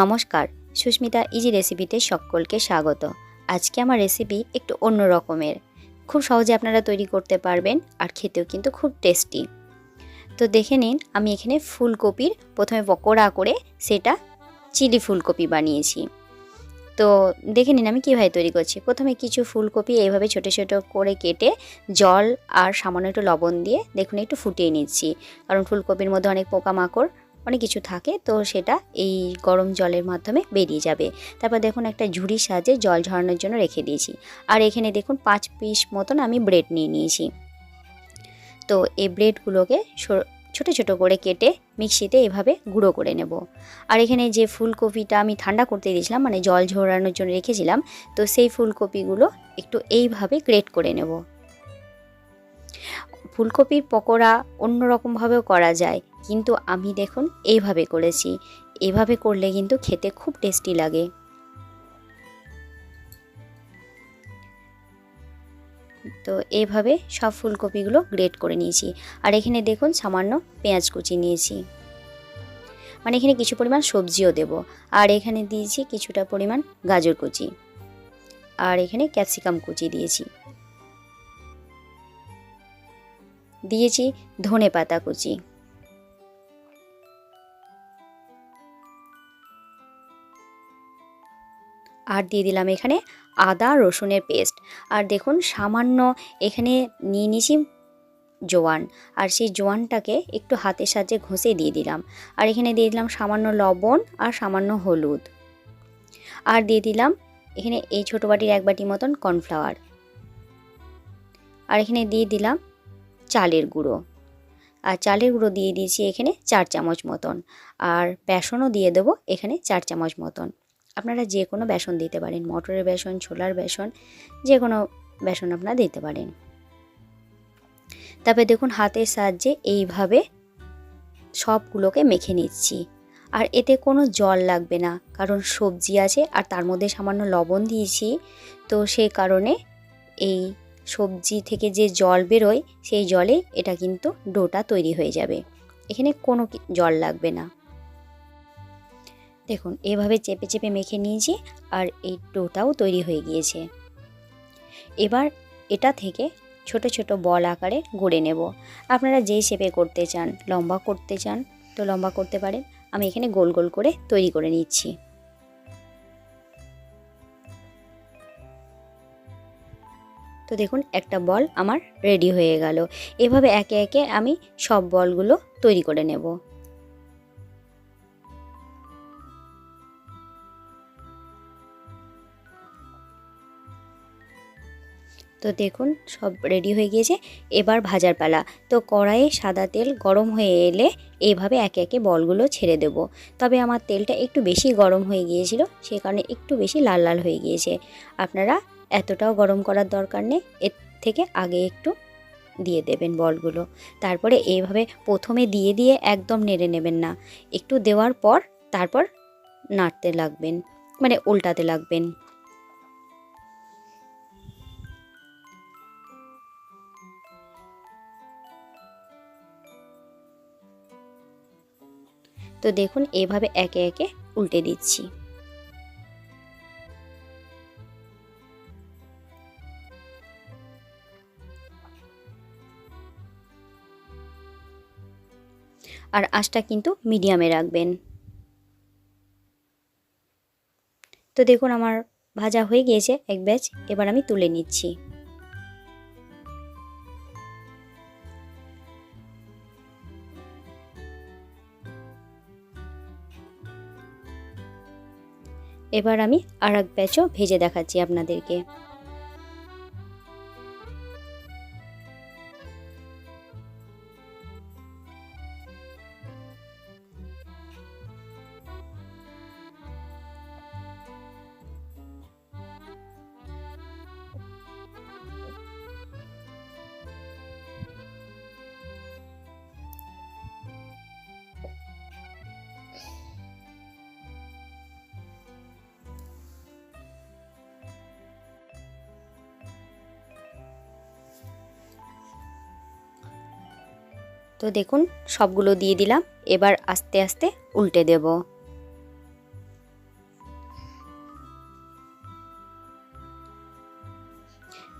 নমস্কার, সুস্মিতা ইজি রেসিপিতে সকলকে স্বাগত। আজকে আমার রেসিপি একটু অন্য রকমের। খুব সহজে আপনারা তৈরি করতে পারবেন আর খেতেও কিন্তু খুব টেস্টি তো দেখে নিন, আমি এখানে ফুলকপির প্রথমে পকোড়া করে সেটা চিলি ফুলকপি বানিয়েছি। তো দেখে নিন আমি কীভাবে তৈরি করছি। প্রথমে কিছু ফুলকপি এইভাবে ছোটো ছোটো করে কেটে জল আর সামান্য একটু লবণ দিয়ে দেখুন একটু ফুটিয়ে নিচ্ছি। কারণ ফুলকপির মধ্যে অনেক পোকামাকড় অনেক কিছু থাকে, তো সেটা এই গরম জলের মাধ্যমে বেরিয়ে যাবে। তারপর দেখুন একটা ঝুড়ির সাহায্যে জল ঝরানোর জন্য রেখে দিয়েছি। আর এখানে দেখুন পাঁচ পিস মতন আমি ব্রেড নিয়ে নিয়েছি। তো এই ব্রেডগুলোকে ছোট ছোট করে কেটে মিক্সিতে এভাবে গুঁড়ো করে নেব। আর এখানে যে ফুলকপিটা আমি ঠান্ডা করতে দিয়েছিলাম মানে জল ঝরানোর জন্য রেখেছিলাম, তো সেই ফুলকপিগুলো একটু এইভাবে গ্রেট করে নেব। ফুলকপির পকোড়া অন্যরকমভাবেও করা যায়। কিন্তু আমি দেখুন, এইভাবে করেছি। এভাবে করলে কিন্তু খেতে খুব টেস্টি লাগে। তো এইভাবে সব ফুলকপিগুলো গ্রেট করে নিয়েছি। আর এখানে দেখুন, সামান্য পেঁয়াজ কুচি নিয়েছি। মানে এখানে কিছু পরিমাণ সবজিও দেব। আর এখানে দিয়েছি কিছুটা পরিমাণ গাজর কুচি। আর এখানে ক্যাপসিকাম কুচি দিয়েছি। দিয়েছি ধনে পাতা কুচি। আর দিয়ে দিলাম এখানে আদা রসুনের পেস্ট। আর দেখুন, সামান্য এখানে নিয়ে নিয়েছি জোয়ান। আর সেই জোয়ানটাকে একটু হাতের সাহায্যে ঘষে দিয়ে দিলাম। আর এখানে দিয়ে দিলাম সামান্য লবণ আর সামান্য হলুদ। আর দিয়ে দিলাম এখানে এই ছোটো বাটির এক বাটি মতন কর্নফ্লাওয়ার। আর এখানে দিয়ে দিলাম চালের গুঁড়ো। আর চালের গুঁড়ো দিয়ে দিয়েছি এখানে চার চামচ মতন। আর বেসনও দিয়ে দেবো এখানে চার চামচ মতন। আপনারা যে কোনো বেসন দিতে পারেন, মটরের বেসন, ছোলার বেসন, যে কোনো বেসন আপনারা দিতে পারেন। তারপরে দেখুন, হাতের সাহায্যে এইভাবে সবগুলোকে মেখে নিচ্ছি। আর এতে কোনো জল লাগবে না, কারণ সবজি আছে আর তার মধ্যে সামান্য লবণ দিয়েছি। তো সেই কারণে এই সবজি থেকে যে জল বেরোয়, সেই জলে এটা কিন্তু ডোটা তৈরি হয়ে যাবে। এখানে কোনো জল লাগবে না। দেখুন, এভাবে চেপে চেপে মেখে নিয়েছি আর এই ডোটাও তৈরি হয়ে গিয়েছে। এবার এটা থেকে ছোট ছোট বল আকারে গড়ে নেব। আপনারা যেই শেপে করতে চান, লম্বা করতে চান, তো লম্বা করতে পারেন। আমি এখানে গোল গোল করে তৈরি করে নিচ্ছি। তো দেখুন, একটা বল আমার রেডি হয়ে গেল। এভাবে একে একে আমি সব বলগুলো তৈরি করে নেব। তো দেখুন, সব রেডি হয়ে গিয়েছে। এবার ভাজার পালা। তো কড়াইয়ে সাদা তেল গরম হয়ে এলে এইভাবে একে একে বলগুলো ছেড়ে দেব। তবে আমার তেলটা একটু বেশি গরম হয়ে গিয়েছিল, সে কারণে একটু বেশি লাল লাল হয়ে গিয়েছে। আপনারা এতটাও গরম করার দরকার নেই, এর থেকে আগে একটু দিয়ে দেবেন বলগুলো। তারপরে এইভাবে প্রথমে দিয়ে দিয়ে একদম নেড়ে নেবেন না। একটু দেওয়ার পর তারপর নাড়তে লাগবেন মানে উল্টাতে লাগবেন। তো দেখুন, এভাবে একে একে উল্টে দিচ্ছি। আর আঁচটা কিন্তু মিডিয়ামে রাখবেন। তো দেখুন, আমার ভাজা হয়ে গিয়েছে এক ব্যাচ, এবার আমি তুলে নিচ্ছি। এবার আমি আর এক ব্যাচও ভেজে দেখাচ্ছি আপনাদেরকে। তো দেখুন, সবগুলো দিয়ে দিলাম। এবার আস্তে আস্তে উল্টে দেব।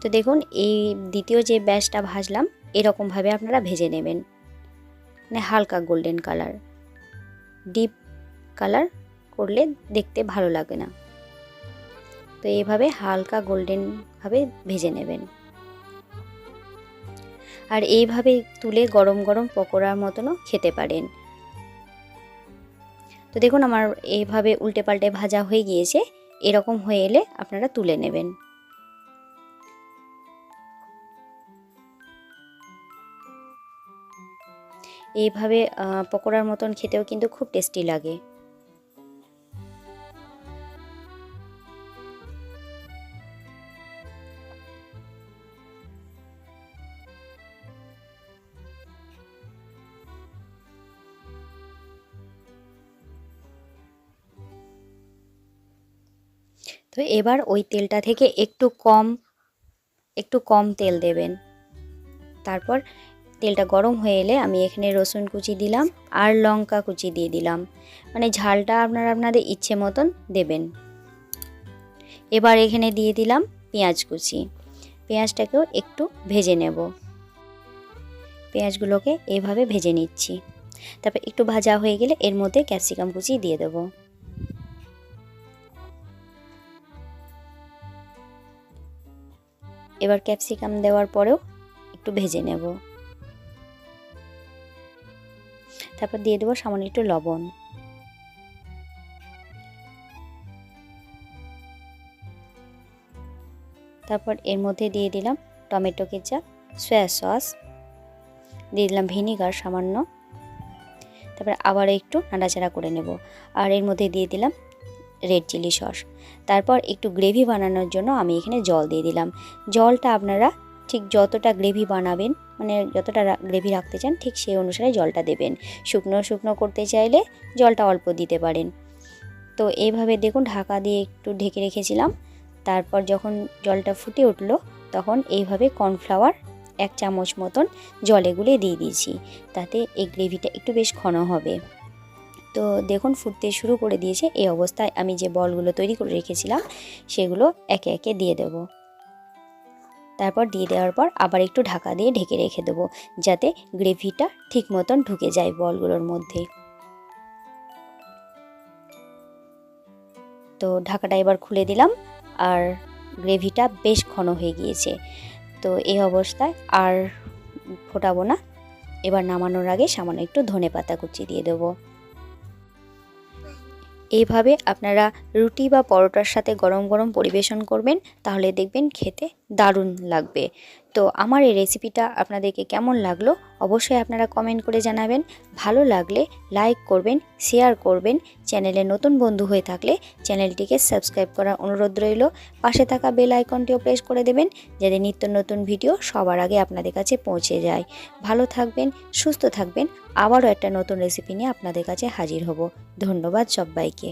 তো দেখুন, এই দ্বিতীয় যে ব্যাসটা ভাজলাম, এরকমভাবে আপনারা ভেজে নেবেন। মানে হালকা গোল্ডেন কালার। ডিপ কালার করলে দেখতে ভালো লাগে না। তো এভাবে হালকা গোল্ডেনভাবে ভেজে নেবেন। আর এইভাবে তুলে গরম গরম পকোড়ার মতনও খেতে পারেন। তো দেখুন আমার এইভাবে উল্টে পাল্টে ভাজা হয়ে গিয়েছে। এরকম হয়ে এলে আপনারা তুলে নেবেন। এইভাবে পকোড়ার মতন খেতেও কিন্তু খুব টেস্টি লাগে। তো এবার ওই তেলটা থেকে একটু কম একটু কম তেল দেবেন। তারপর তেলটা গরম হয়ে এলে আমি এখানে রসুন কুচি দিলাম আর লঙ্কা কুচি দিয়ে দিলাম। মানে ঝালটা আপনারা আপনাদের ইচ্ছে মতন দেবেন। এবার এখানে দিয়ে দিলাম পেঁয়াজ কুচি। পেঁয়াজটাকেও একটু ভেজে নেব। পেঁয়াজগুলোকে এভাবে ভেজে নিচ্ছি। তারপর একটু ভাজা হয়ে গেলে এর মধ্যে ক্যাপসিকাম কুচি দিয়ে দেবো। এবার ক্যাপসিকাম দেওয়ার পরেও একটু ভেজে নেব। তারপর দিয়ে দেবো সামান্য একটু লবণ। তারপর এর মধ্যে দিয়ে দিলাম টমেটো কেচাপ, সয়া সস, দিয়ে দিলাম ভিনিগার সামান্য। তারপর আবার একটু নাড়াচাড়া করে নেব। আর এর মধ্যে দিয়ে দিলাম রেড চিলি সস তারপর একটু গ্রেভি বানানোর জন্য আমি এখানে জল দিয়ে দিলাম। জলটা আপনারা ঠিক যতটা গ্রেভি বানাবেন মানে যতটা গ্রেভি রাখতে চান, ঠিক সেই অনুসারে জলটা দেবেন। শুকনো শুকনো করতে চাইলে জলটা অল্প দিতে পারেন। তো এইভাবে দেখুন ঢাকা দিয়ে একটু ঢেকে রেখেছিলাম। তারপর যখন জলটা ফুটে উঠল, তখন এইভাবে কর্নফ্লাওয়ার এক চামচ মতন জলে গুলে দিয়ে দিয়েছি। তাতে এই গ্রেভিটা একটু বেশ ঘন হবে। তো দেখুন, ফুটতে শুরু করে দিয়েছে। এই অবস্থায় আমি যে বলগুলো তৈরি করে রেখেছিলাম, সেগুলো একে একে দিয়ে দেব। তারপর দিয়ে দেওয়ার পর আবার একটু ঢাকা দিয়ে ঢেকে রেখে দেবো, যাতে গ্রেভিটা ঠিক মতন ঢুকে যায় বলগুলোর মধ্যে। তো ঢাকাটা এবার খুলে দিলাম, আর গ্রেভিটা বেশ ঘন হয়ে গিয়েছে। তো এই অবস্থায় আর ফোটাবো না। এবার নামানোর আগে সামান্য একটু ধনে পাতা কুচি দিয়ে দেবো। এইভাবে আপনারা রুটি বা পরোটার সাথে গরম গরম পরিবেশন করবেন, তাহলে দেখবেন খেতে দারুণ লাগবে। তো আমার এই রেসিপিটা আপনাদেরকে কেমন লাগল অবশ্যই আপনারা কমেন্ট করে জানাবেন। ভালো লাগলে লাইক করবেন শেয়ার করবেন। চ্যানেলে নতুন বন্ধু হয়ে থাকলে চ্যানেলটিকে সাবস্ক্রাইব করার অনুরোধ রইল। পাশে থাকা বেল আইকনটিও প্রেস করে দেবেন যাতে নিত্য নতুন ভিডিও সবার আগে আপনাদের কাছে পৌঁছে যায়। ভালো থাকবেন, সুস্থ থাকবেন। আবারও একটা নতুন রেসিপি নিয়ে আপনাদের কাছে হাজির হব। ধন্যবাদ সবাইকে।